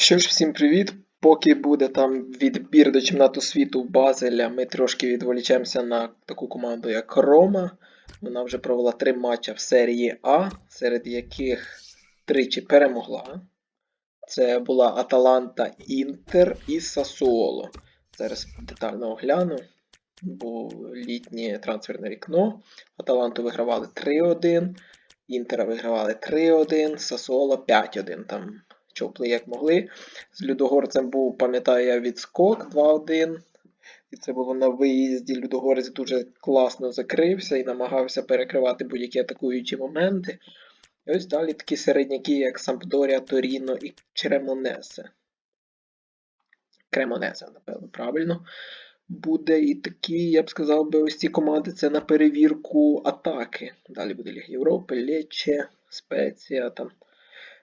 Що ж, всім привіт! Поки буде там відбір до чемпіонату світу Базеля, ми трошки відволічемося на таку команду, як Рома. Вона вже провела три матча в серії А, серед яких тричі перемогла. Це була Аталанта Інтер і Сасуоло. Зараз детально огляну. Був літнє трансферне вікно. Аталанту вигравали 3-1, Інтера вигравали 3-1, Сасуоло 5-1. Там чопли як могли. З Людогорцем був, пам'ятаю я, відскок 2-1. І це було на виїзді. Людогорець дуже класно закрився і намагався перекривати будь-які атакуючі моменти. І ось далі такі середняки, як Сампдорія, Торіно і Черемонесе. Кремонесе, напевно, правильно. Буде і такі, я б сказав би, ось ці команди це на перевірку атаки. Далі буде Ліг Європи, Лече, Спеція там.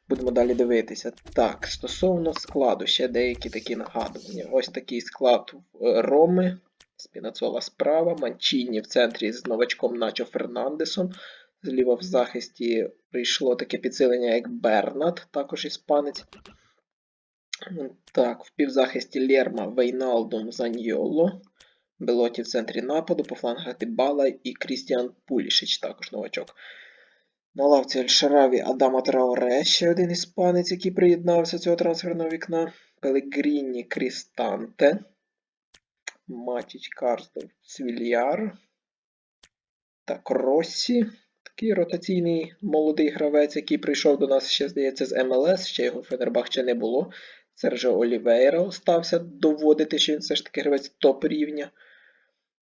Будемо далі дивитися. Так, стосовно складу, ще деякі такі нагадування. Ось такий склад е, Роми, Спінацола справа, Манчіні в центрі з новачком Начо Фернандесом. Зліва в захисті прийшло таке підсилення, як Бернат, також іспанець. Так, в півзахисті Лерма, Вейналдум, Заньйоло. Белоті в центрі нападу, по флангах Дебала і Крістіан Пулішич, також новачок. На лавці Ельшараві Адама Траоре, ще один іспанець, який приєднався цього трансферного вікна. Пелегріні Крістанте. Матіч Карстов Свільяр. Так, Россі. Такий ротаційний молодий гравець, який прийшов до нас ще, здається, з МЛС, ще його в Фенербахче не було. Сержо Олівейра остався доводити, що він все ж таки гравець топ рівня.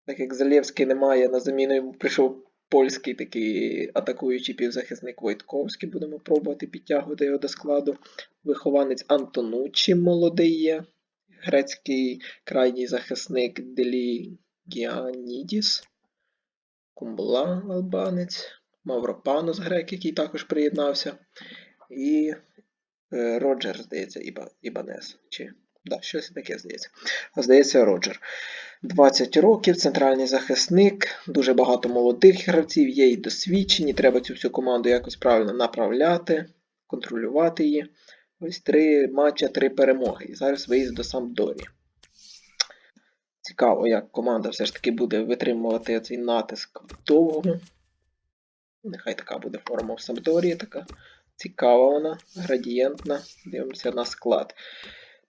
Так як Залєвський немає, на заміну йому прийшов польський такий атакуючий півзахисник Войтковський. Будемо пробувати підтягувати його до складу. Вихованець Антонуччі молодий є. Грецький крайній захисник Делі Гіанідіс. Кумбла албанець. Мавропанос грек, який також приєднався. І е, Роджер, здається, Іба, Ібанес. Чи да, щось таке здається. Здається, Роджер. 20 років, центральний захисник, дуже багато молодих гравців, є і досвідчені. Треба цю всю команду якось правильно направляти, контролювати її. Ось три матча, три перемоги. І зараз виїзд до Самдорі. Цікаво, як команда все ж таки буде витримувати цей натиск довго. Нехай така буде форма в Самдорі, така цікава вона, градієнтна. Дивимося на склад.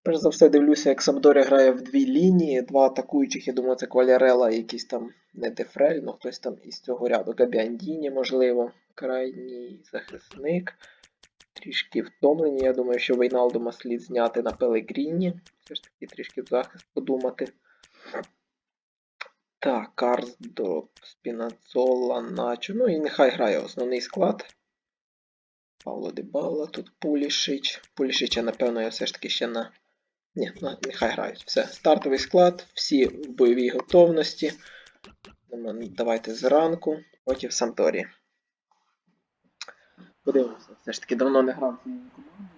Перш за все дивлюся, як Самдоря грає в дві лінії, два атакуючих, я думаю, це Квалярела і якийсь там не Дефрель, ну хтось там із цього ряду. Габіандіні, можливо, крайній захисник. Трішки втомлені. Я думаю, що Вейналдума слід зняти на Пелегріні. Все ж таки трішки в захист подумати. Так, Карсдо, Спінацола, Начо. Ну і нехай грає основний склад. Павло Дебала, тут Пулішич. Пулішича, напевно, я все ж таки ще на. Ні, ну, нехай грають. Все. Стартовий склад, всі в бойовій готовності. Давайте зранку проти Санторі. Подивимося, все ж таки давно не грав цією командою.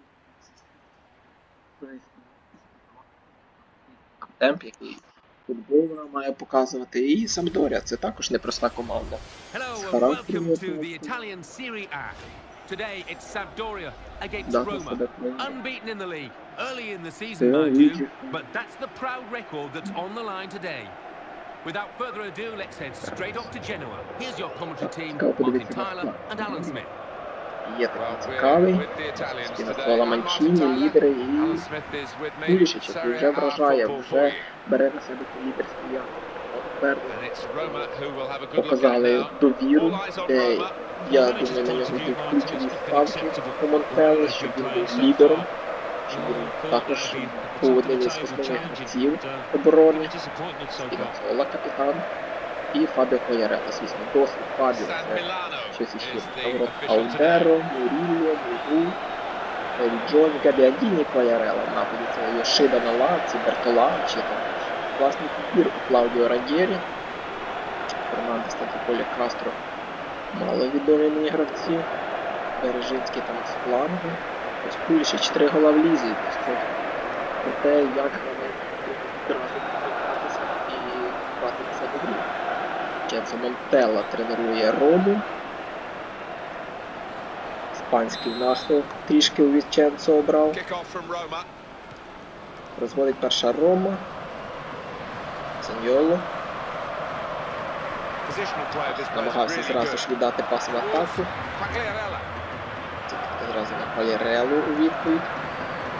Темп, який футбол вона має показувати. І Самдоря це також непроста команда. Hello and Характером welcome to якогось. the Italian Serie A. Today it's Sampdoria against Дати Roma. себе прийняти. Unbeaten in the league. Early in the season, Це mind you, вічі. but that's the proud record that's on the line today. Without further ado, let's head straight off to Genoa. Here's your commentary team, Цікаво Martin подивитися на Tyler склад. and Alan Smith. Є такий цікавий. Спінацола Манчіні, лідери і Пулішич, який вже вражає, вже бере на себе цю лідерську явку. От тепер показали довіру, де я думаю, на нього будуть включені ставки у Монтеле, щоб він був лідером, щоб він також був одним із основних гравців оборони. Спінацола капітан і Фабіо Коярело, звісно, досвід Фабіо це щось іще. От Алдеро, Мурілло, Муру, Джон, Габіадіні, Коярело, в нападі це Йошида на лавці, Бертолачі, там класний підбір у Клаудіо Рагєрі, Фернандес та Поля Кастро, маловідомі мені гравці, Бережинський там з флангу, ось Пуліші 4 гола в лізі, про те, як вони одразу повертатися і братися до гри. Ченцо Монтелла тренує Рому. Іспанський наслов трішки у Віченцо обрав. Розводить перша Рома. Саньоло. Намагався зразу ж віддати пас в атаку. Зразу на Палірелу у відповідь.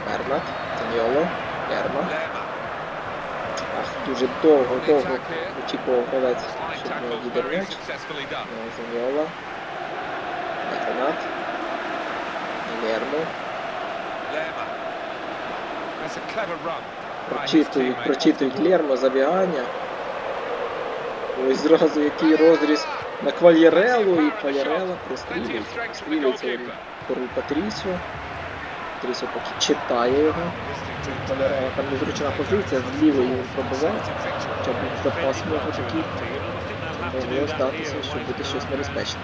Бернат, Саньоло, Лерма. Ах, дуже довго-довго очікував гравець, щоб не tackle, м'яч. Саньола. Бернат. Лермо. Прочитують, прочитують Лермо, забігання. Ось зразу який розріз на Квальєрелу і Квальєрела пристрілюється. Пристрілюється Кору Патрісіо. Патрісіо поки читає його. Квальєрела там незручна позиція, з лівої він пробиває. Хоча б запас в такий. Могло здатися, що буде щось небезпечне.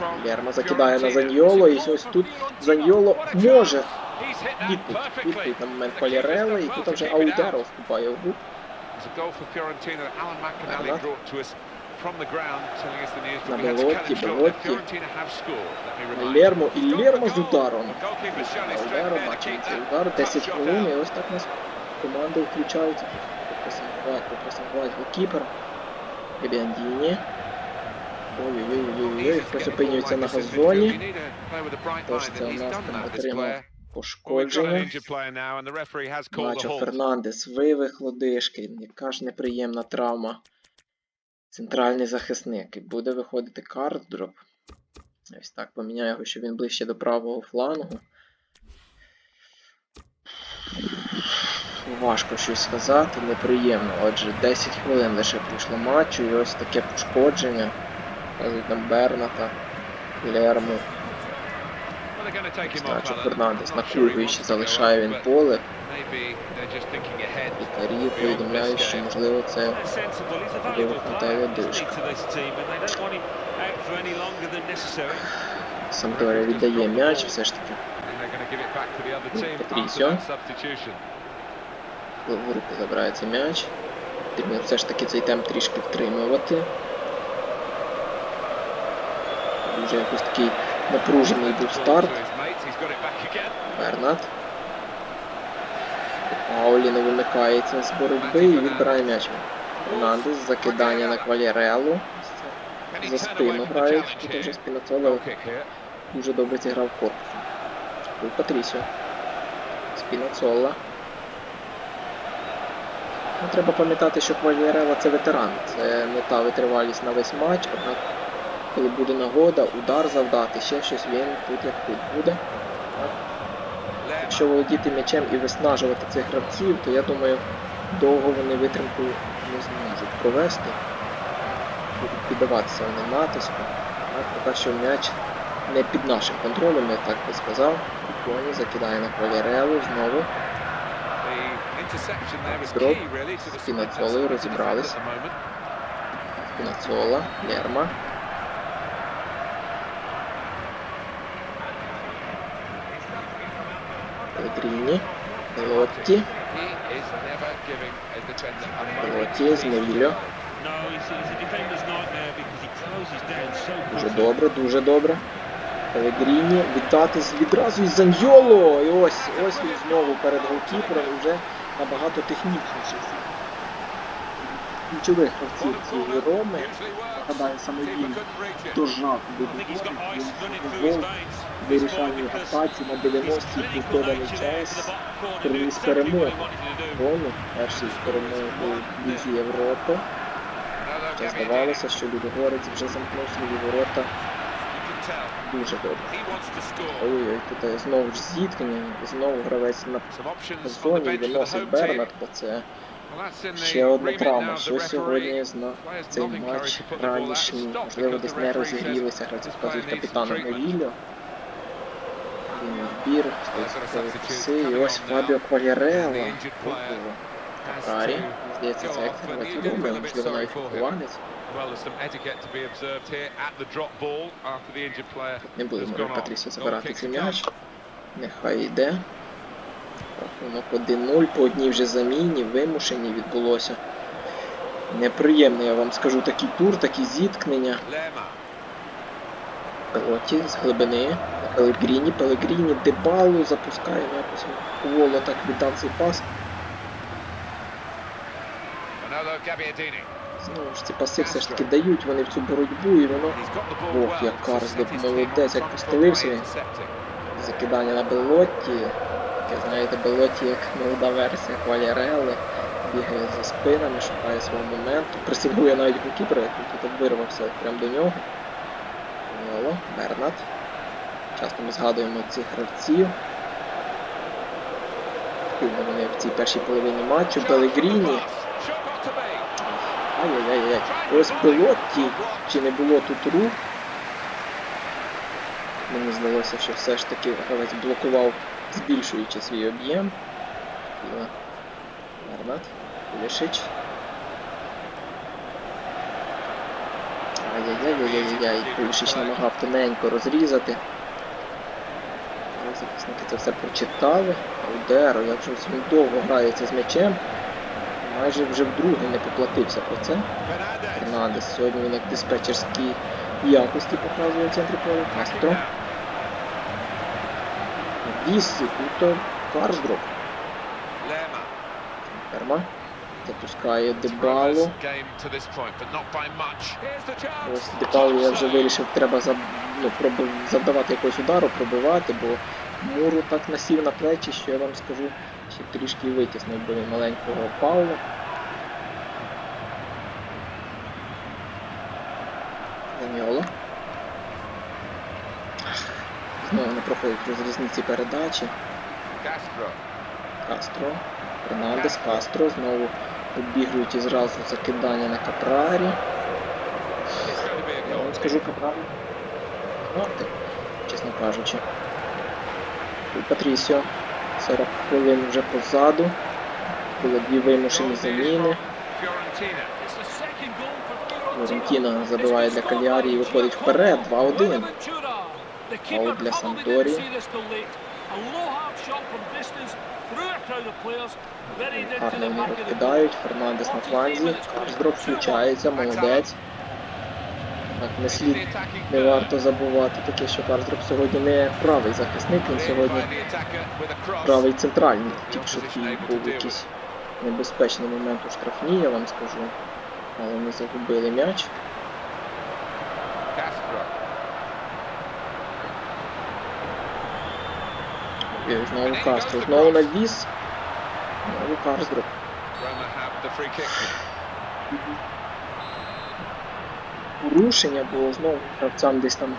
From Лерма закидає на. Заньоло, і ось тут Заньоло може відповідь, відповідь на момент Квальєрела, і тут вже. Аудеро вступає в гру. It's a goal for Fiorentina that Alan McAnally Bernat. brought to us from the ground, telling us the news. На But we had to cut Белотті, it short. Белотті. Fiorentina have scored, let me remind you. Лермо і He's gone Лермо for з goal. ударом. The goalkeeper's shown his strength Ударом, there to бачимо keep цей that удар, tough 10 shot хвилин, і down. ось так у нас команди включаються. Попресингувати, попресингувати голкіпер. Гебіандіні. Ой-ой-ой-ой-ой, хтось опинюється на газоні. Тож це у нас там отримав пошкодження. Начо Фернандес вивих лодишки, яка ж неприємна травма. Центральний захисник. І буде виходити картдроп. Ось так поміняю його, щоб він ближче до правого флангу. Важко щось сказати, неприємно. Отже, 10 хвилин лише пройшло матчу, і ось таке пошкодження. Показують нам Берната, Лерму. Начо Фернандес накурюючи залишає він поле. Лікарі повідомляють, що можливо це можливо хватає лодишка. Самдоря віддає м'яч, все ж таки Патрісіо. в руки забирається м'яч. Потрібно все ж таки цей темп трішки втримувати. Дуже якось такий напружений був старт. Бернат. Паулі не вимикається з боротьби і відбирає м'яч. Фернандес, закидання на Квалєрелу. За спину грають, тут вже Спінацола дуже добре зіграв корпусом. Був Патрісіо. Спінацола. Ну, треба пам'ятати, що Квальєрела це ветеран. Це не та витривалість на весь матч, однак, коли буде нагода, удар завдати, ще щось він тут як тут буде. Якщо володіти м'ячем і виснажувати цих гравців, то я думаю, довго вони витримку не зможуть провести. Будуть піддаватися вони натиску. Поки що м'яч не під нашим контролем, я так би сказав. Коні закидає на Квалєрелу знову. Дроп. Спінацолою розібрались. Спінацола, Лерма. Пелегріні. Лотті. Лотті з. Дуже добре, дуже добре. Пелегріні віддати відразу із Заньйоло. І ось, ось він знову перед голкіпером вже набагато технічніший. Ключових гравців цієї Роми. Нагадаю, саме він дожав до гол вирішальній атаці на 90-й був доданий час. Приніс перемогу. Рону, перший перемоги у Лізі Європи. Хоча здавалося, що Людогорець вже замкнув свої ворота дуже добре. Ой-ой, тут знову ж зіткнення, знову гравець на зоні виносить Бернат, бо це ще одна травма. Що сьогодні зна цей матч ранішній, можливо, десь не розігрілися, гравці вказують капітана Морілло. Він відбір, і ось Фабіо Квалярелла. Капрарі, здається, це гравець Роми, можливо, навіть вихованець. Well, there's some etiquette to be observed here at the drop ball after the injured player. Не будемо. Патрісіо забирати цей м'яч. Нехай йде. Рахунок 1-0 по одній вже заміні, вимушені відбулося. Неприємний, я вам скажу, такий тур, такі зіткнення. Пелоті з глибини. Пелегріні, Пелегріні, Дебалу запускає якось Воло так віддав цей пас. Знову ж ці паси все ж таки дають вони в цю боротьбу і воно Ох, як team молодець, як постелився він. закидання на Белотті. Таке, знаєте, Белотті як молода версія Квалярелли. Бігає за спинами, шукає свого моменту. Пресингує навіть голкіпера, який тут вирвався прямо до нього. Лоло, Бернат. Часто ми згадуємо цих гравців. Активно вони в цій першій половині матчу. Белегріні. Ай-яй-яй-яй. Ось Белотті. Чи не було тут рух? Мені здалося, що все ж таки гравець блокував, збільшуючи свій об'єм. Філа. Гарнат. Кулішич. Ай-яй-яй-яй-яй-яй. Кулішич намагав тоненько розрізати. Захисники це все прочитали. Удеро, як же він довго грається з м'ячем. Майже вже вдруге не поплатився про це. Фернандес сьогодні він як диспетчерські якості показує в центрі поля. Кастро. Віс, тут Карсдроп. Lerma. Ферма. Запускає Progress Дебалу. game to this point, but not by much. Here's the chance. Ось Дебалу я вже вирішив, треба заб... ну, проби... завдавати якогось удару, пробивати, бо Муру так насів на плечі, що я вам скажу, ще трішки витіснив би маленького Паула. Заньоло. Знову не проходять розрізниці передачі. Castro. Кастро. Фернандес, Кастро. Знову обігрують і зразу закидання на Капрарі. Я вам скажу Капрарі. Грати, чесно кажучи. І Патрісіо. 40 хвилин вже позаду. Було дві вимушені заміни. Флорентіна забиває для Каліарі і виходить вперед. 2-1. Фаул для Сампдорі. Гарно вони розкидають. Фернандес на фланзі. Карсдроп включається, молодець. Так, не слід не варто забувати таке, що Карсдроп сьогодні не правий захисник, він сьогодні правий центральний. Тільки що був якийсь небезпечний момент у штрафній, я вам скажу. Але не загубили м'яч. І знову Кастро. Знову навіс. Знову Карсдроп. Roma have the free kick. Порушення було знову гравцям десь там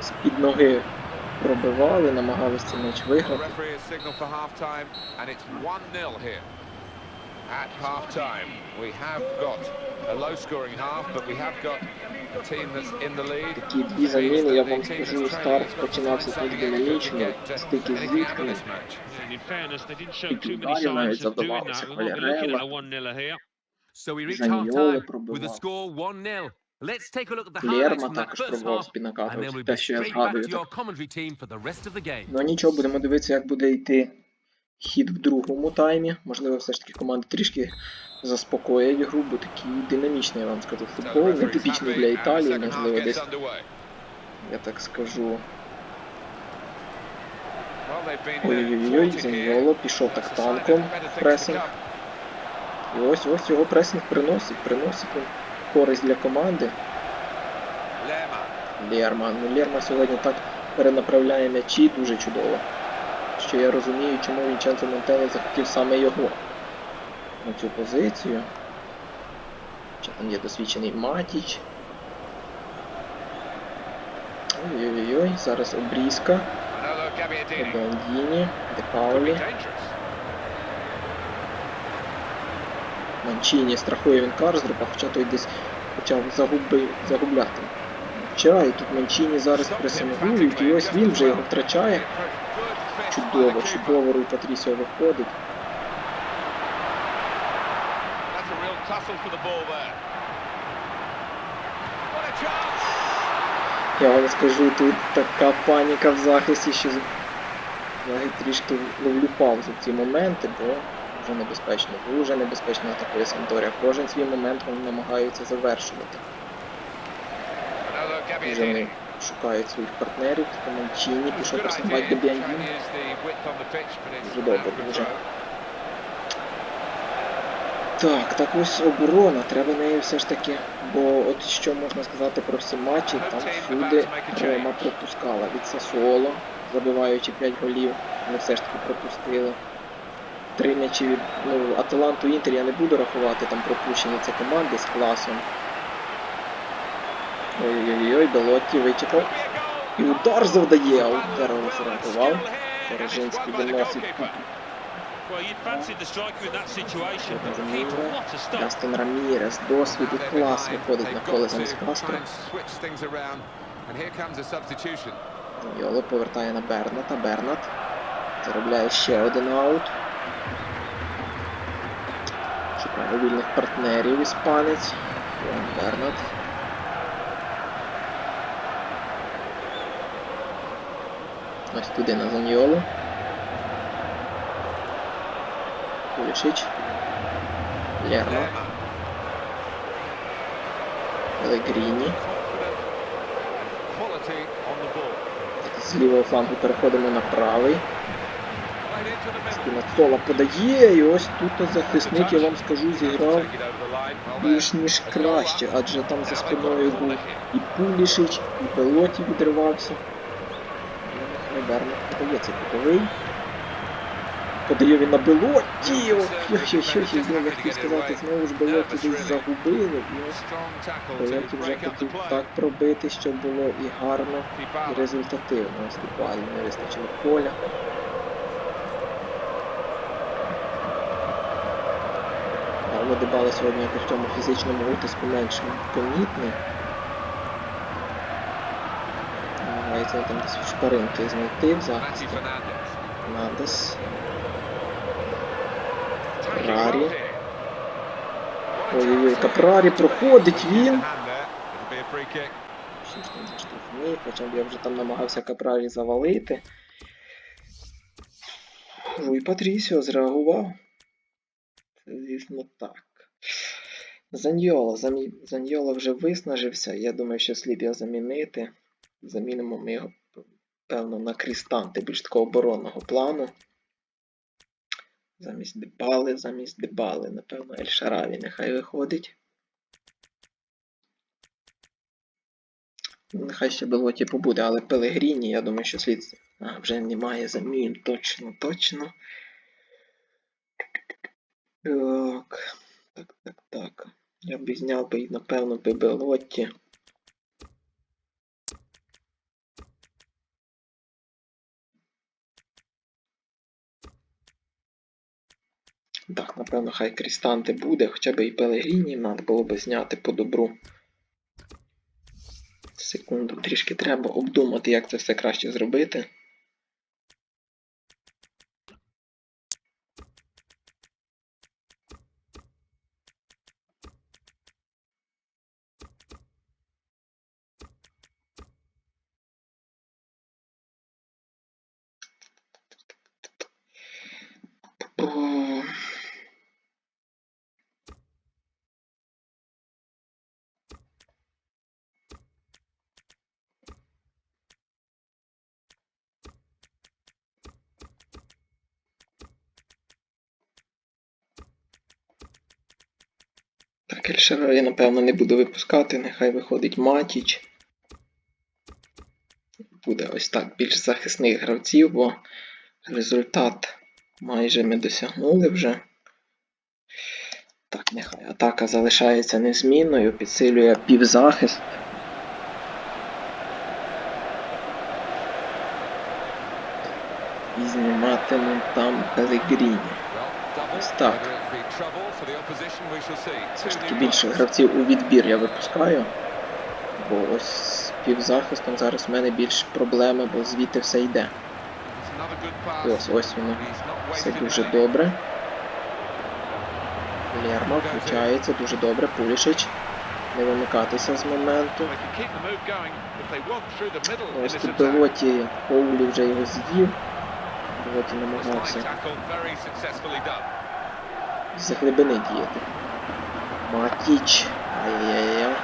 з-під ноги пробивали, намагалися цей м'яч The виграти. referee has signaled for half time, and it's 1 0 here. At half time, we have got a low scoring half, but we have got Такі дві заміни, я вам скажу, старт починався тут динамічно, стики з зіткнень. Many ударів навіть signs of doing завдавалося. that. We might be looking at a Квалярелла, 1 0 here. So we reach half time with the пробивав. score 1-0. Let's take a look at the highlights from that first half, and then we'll be straight back to your commentary team for the rest of the game. Ну нічого, будемо дивитися, як буде йти хід в другому таймі. Можливо, все ж таки команда трішки заспокоїть гру, бо такий динамічний, я вам скажу, футбол, нетипічний для Італії, можливо, десь, я так скажу. Uh, Ой-ой-ой. Заньоло пішов так танком пресинг. І ось ось його пресинг приносить, приносить користь для команди. Лерма. Ну Лерма сьогодні так перенаправляє м'ячі дуже чудово. Що я розумію, чому Вінченцо Монтеле захотів саме його на цю позицію. Там є досвідчений Матіч. Ой-ой-ой, зараз обрізка. Manolo Gabbiadini. Бендіні, Де Паулі. Манчіні страхує він Карсдропа, хоча той десь почав загуби, загубляти. Хоча і тут Манчіні зараз пресингують, і ось він вже його втрачає. Чудово, чудово Руй Патрісіо виходить. A for the ball there. What a chance! Я вам скажу, тут така паніка в захисті, що я трішки ловлю паузу в ці моменти, бо вже небезпечно, дуже небезпечно атакує Санторія. Кожен свій момент вони намагаються завершувати. Вже вони шукають своїх партнерів. Команчині He's пішов просувати до Біандіні. Дуже добре, дуже. Так, так ось оборона, треба нею все ж таки, бо от що можна сказати про всі матчі, там всюди Рома пропускала від Сасуоло, забиваючи 5 голів, вони все ж таки пропустили. Три м'ячі від ну, Аталанту Інтер я не буду рахувати, там пропущені це команди з класом. Ой-ой-ой, Белотті вичекав. І удар завдає, удар розрахував. Бережинський виносить Ястон Рамірес, досвід і клас виходить на поле замість substitution. Йоло повертає на Берната. Бернат. Заробляє ще один аут. Шукає вільних партнерів іспанець. Йоан Бернат. Ось туди на Заньйолу. On the ball. З лівого флангу переходимо на правий. Спінацола подає, і ось тут захисник, я вам скажу, зіграв більш ніж краще, адже там за спиною був і Пулішич, і Белоті відривався. Ну, Бернат подає кутовий. Подає він на Белоті! Ой-ой-ой, я хотів сказати, знову ж Белоті десь загубили. Белоті вже хотів так пробити, щоб було і гарно, і результативно. Ось буквально не вистачило поля. Але Дебала сьогодні якось в цьому фізичному утиску менш помітний. Намагається там десь шпаринки знайти в захисті. Надес. A Ой-ой-ой. Капрарі проходить він. Що штрафний, хоча б я вже там намагався Капрарі завалити. Руй Патрісіо зреагував. Це, звісно, так. Заньйола. Заньйола вже виснажився. Я думаю, що слід його замінити. Замінимо ми його, певно, на Крістанти, більш такого оборонного плану. Замість Дебали, замість Дебали. Напевно, Ель Шараві нехай виходить. Нехай ще Белоті побуде, але Пелегріні, я думаю, що слід. А, вже немає замін. Точно, точно. Так. Так, так, так. Я б зняв би, напевно, би Белотті. Так, напевно, хай Крістанти буде, хоча б і Пелегріні, треба було би зняти по добру. Секунду, трішки треба обдумати, як це все краще зробити. О, Так, Ельшера я, напевно, не буду випускати, нехай виходить Матіч. Буде ось так більш захисних гравців, бо результат майже ми досягнули вже. Так, нехай атака залишається незмінною, підсилює півзахист. І зніматимемо там Пелегріні. Так. Все ж таки більше гравців у відбір я випускаю. Бо ось з півзахистом зараз в мене більш проблеми, бо звідти все йде. Pass. Ось ось воно. Все дуже добре. Лерма включається дуже добре. Пулішич. Не вимикатися з моменту. Ось тут attack. Белоті вже його з'їв. От і намагався за глибини діяти. Матіч. Ай-яй-яй.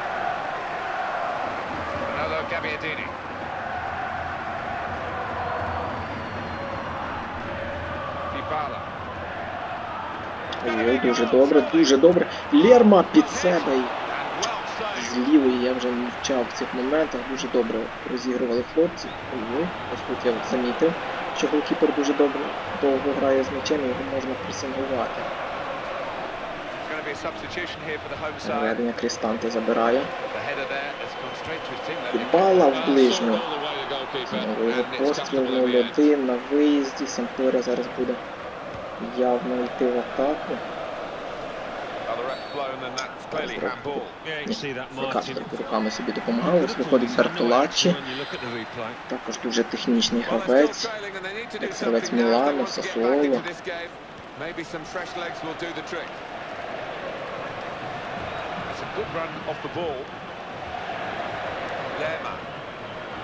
Ой, дуже добре, дуже добре. Лерма під себе. Злівий я вже навчав в цих моментах. Дуже добре розігрували хлопці. Ой, ось тут я замітив що голкіпер дуже добре довго грає з м'ячем, і його можна пресингувати. Наведення Крістанти забирає. Бала в ближню. Знову його постріл comfortable in 0-1 на виїзді. Сампдорія зараз буде явно йти в атаку. Руками собі допомагав. Ось виходить replay. Також дуже технічний гравець. гравець Мілану, Сасуоло.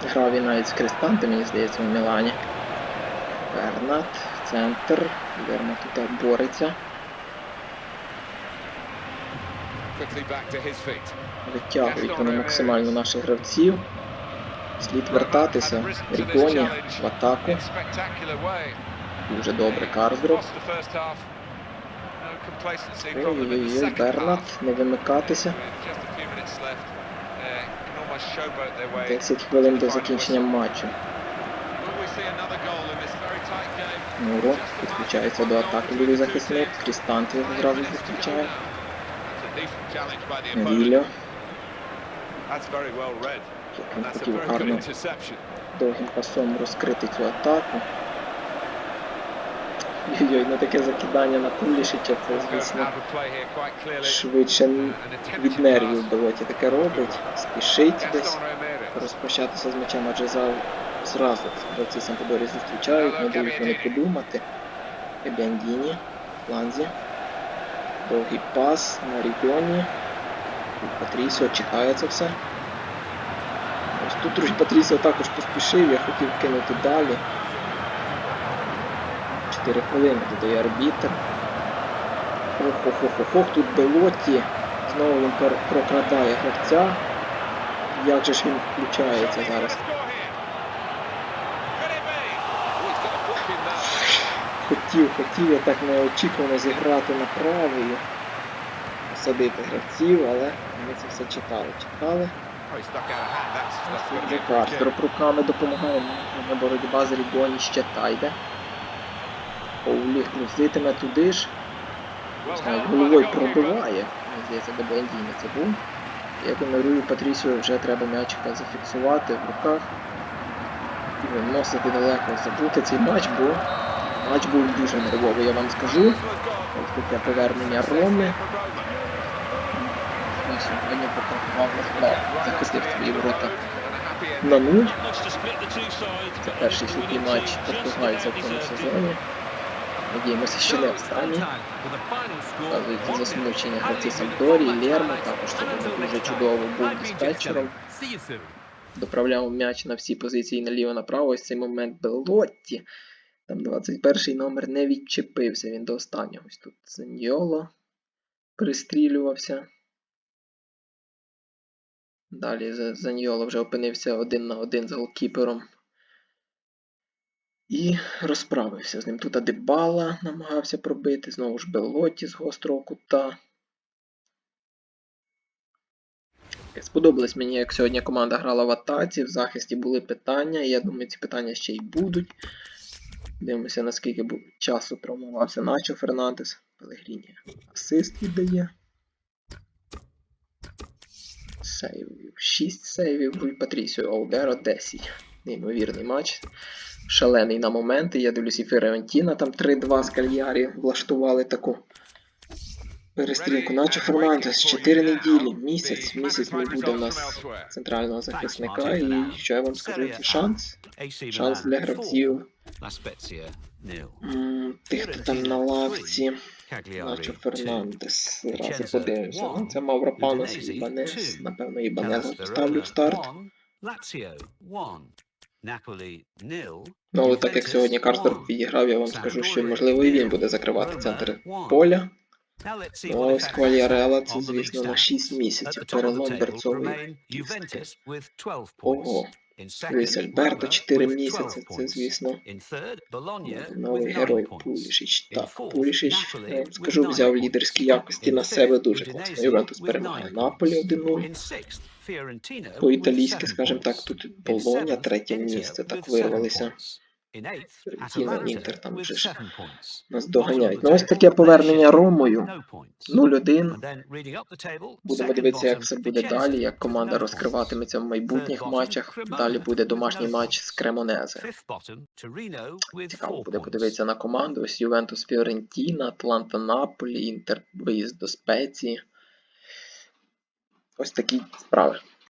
Грав він навіть з Крестанти, мені здається, в Мілані. Бернат, центр. Бернат тут бореться. Quickly back to his feet. Витягують вони максимально наших гравців. Слід вертатися. Ріконі в атаку. Дуже добре the Ой-ой-ой, Бернат, не вимикатися. With just a few minutes left, uh. 10 хвилин до закінчення матчу. Муро підключається до атаки лівий захисник. Крістант його зразу зустрічає. Good гарно interception. довгим пасом розкрити цю атаку. Ой-ой, на таке закидання на Пулішича, це, звісно, швидше від нервів pass. Таке робить, спішить десь. Розпрощатися з м'ячем, адже за зразу гравці Сампдорі зустрічають, не дають вони подумати. Ебяндіні, фланзі. Довгий пас на Рігоні. Патрісіо чекає це все. Ось тут Русь Патрісіо також поспішив, я хотів кинути далі. 4 хвилини додає арбітр. Ох-ох-ох-ох, тут Белоті. Знову він прокрадає гравця. Як же ж він включається зараз? Хотів, хотів я так неочікувано зіграти направою, посадити гравців, але ми це все читали. Читали. Kick. руками допомагає на боротьба з Рігоні ще тайде. Оулі грузитиме туди ж. Головою пробиває. Мені здається, до Бендіни це був. Я генерую Патрісію, вже треба м'ячика зафіксувати в руках. І виносити далеко. Забути цей матч, бо матч був дуже нервовий, я вам скажу. Ось таке повернення Роми. І сьогодні покаркував на захистив свої ворота на нуль. Це перший winning матч португальця в цьому сезоні. Надіємося, що не score Вказується засмучення гравці been Лермо також сьогодні дуже чудово був диспетчером. Доправляв м'яч на всі позиції наліво-направо. Ось цей момент Белотті. Там 21 номер не відчепився він до останнього. Ось тут Заньйоло пристрілювався. Далі За- Заньйоло вже опинився один на один з голкіпером. І розправився з ним. Тут Адебала намагався пробити, знову ж Белотті з гострого кута. Сподобалось мені, як сьогодні команда грала в атаці, в захисті були питання, і я думаю, ці питання ще й будуть. Дивимося, наскільки часу травмувався Начо Фернандес. Пелегріні асист віддає. Сейвів. 6 сейвів. і Патрісіо Олдеро 10. Неймовірний матч. Шалений на моменти. Я дивлюсь і Ферентіна, там 3-2 з Кальярі влаштували таку перестрілку. Начо Фернандес 4 неділі, місяць. Місяць не буде у нас центрального захисника. І що я вам скажу, це шанс. Шанс для гравців. м, Тих, хто там на лавці. Начо Фернандес. Зразу подивимося. Ну, це Мавропанос і Ібанес. Напевно, Ібанеза поставлю в старт. Ну, але так як сьогодні Карстер підіграв, я вам скажу, що можливо і він буде закривати центр поля. Ну, а це, звісно, на 6 місяців. Перелом берцової кістки. Ого, Люїс Альберто 4 місяці, це, звісно, новий герой Пулішич. Так, Пулішич, я вам скажу, взяв лідерські якості на себе дуже класно. Ювентус перемагає Наполі 1-0. По-італійськи, скажімо так, тут Болоня, третє місце, так вирвалися. Фіорентіна, Інтер там вже ж нас доганяють. Ну ось таке повернення Ромою. 0-1. Будемо дивитися, як все буде далі, як команда розкриватиметься в майбутніх матчах. Далі буде домашній матч з Кремонезе. Цікаво буде подивитися на команду. Ось Ювентус Фіорентіна, Атланта Наполі, Інтер виїзд до Спеції. Ось такі справи.